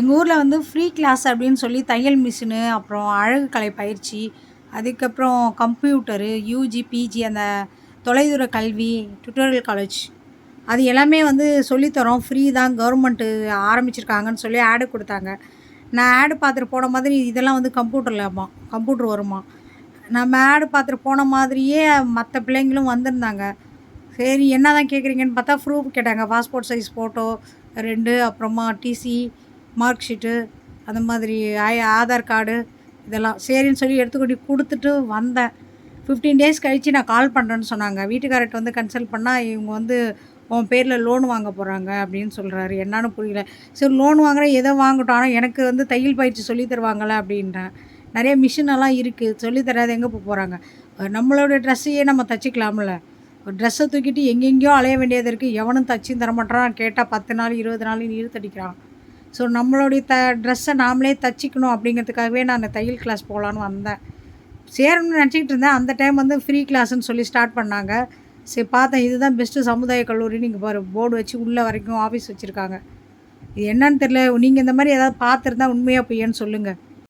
எங்கள் ஊரில் வந்து ஃப்ரீ கிளாஸ் அப்படின்னு சொல்லி தையல் மிஷினு அப்புறம் அழகு கலை பயிற்சி அதுக்கப்புறம் கம்ப்யூட்டரு யூஜி பிஜி அந்த தொலைதூர கல்வி டுட்டோரியல் காலேஜ் அது எல்லாமே வந்து சொல்லித்தரோம். ஃப்ரீ தான் கவர்மெண்ட்டு ஆரம்பிச்சிருக்காங்கன்னு சொல்லி ஆடு கொடுத்தாங்க. நான் ஆடு பார்த்துட்டு போன மாதிரி இதெல்லாம் வந்து கம்ப்யூட்டர்லம்மா கம்ப்யூட்ரு வருமா. நம்ம ஆடு பார்த்துட்டு போன மாதிரியே மற்ற பிள்ளைங்களும் வந்திருந்தாங்க. சரி என்ன தான் கேட்குறீங்கன்னு பார்த்தா ப்ரூஃப் கேட்டாங்க. பாஸ்போர்ட் சைஸ் ஃபோட்டோ ரெண்டு அப்புறமா டிசி மார்க் ஷீட்டு அந்த மாதிரி ஆதார் கார்டு இதெல்லாம் சரின்னு சொல்லி எடுத்துக்கொண்டு கொடுத்துட்டு வந்தேன். ஃபிஃப்டீன் டேஸ் கழித்து நான் கால் பண்ணுறேன்னு சொன்னாங்க. வீட்டுக்காரர்கிட்ட வந்து கன்சல்ட் பண்ணால் இவங்க வந்து உன் பேரில் லோன் வாங்க போகிறாங்க அப்படின்னு சொல்கிறாரு என்னான்னு புரியல. சரி லோன் வாங்குகிறேன் எதை வாங்கட்டும். ஆனால் எனக்கு வந்து தையல் பயிற்சி சொல்லி தருவாங்களே அப்படின்றேன். நிறைய மிஷினெல்லாம் இருக்குது சொல்லி தராது எங்கே போக போகிறாங்க நம்மளோட ட்ரெஸ்ஸையே நம்ம தச்சுக்கலாம்ல. ஒரு ட்ரெஸ்ஸை தூக்கிட்டு எங்கெங்கேயோ அலைய வேண்டியது இருக்குது எவனும் தச்சும் தரமாட்டான் கேட்டால் பத்து நாள் இருபது நாள் இழுத்தடிக்கிறான் ஸோ நம்மளுடைய த ட்ரெஸ்ஸை நாமளே தச்சிக்கணும் அப்படிங்கிறதுக்காகவே நான் தையல் கிளாஸ் போகலான்னு வந்தேன். சேரணும்னு நினச்சிக்கிட்டு இருந்தேன். அந்த டைம் வந்து ஃப்ரீ கிளாஸ்ன்னு சொல்லி ஸ்டார்ட் பண்ணாங்க. சரி பார்த்தேன். இதுதான் பெஸ்ட்டு சமுதாய கல்லூரின்னு இங்கே பாரு போர்டு வச்சு உள்ளே வரைக்கும் ஆஃபீஸ் வச்சுருக்காங்க. இது என்னன்னு தெரில நீங்கள் இந்த மாதிரி ஏதாவது பார்த்துருந்தா உண்மையாக பொய்யன்னு சொல்லுங்கள்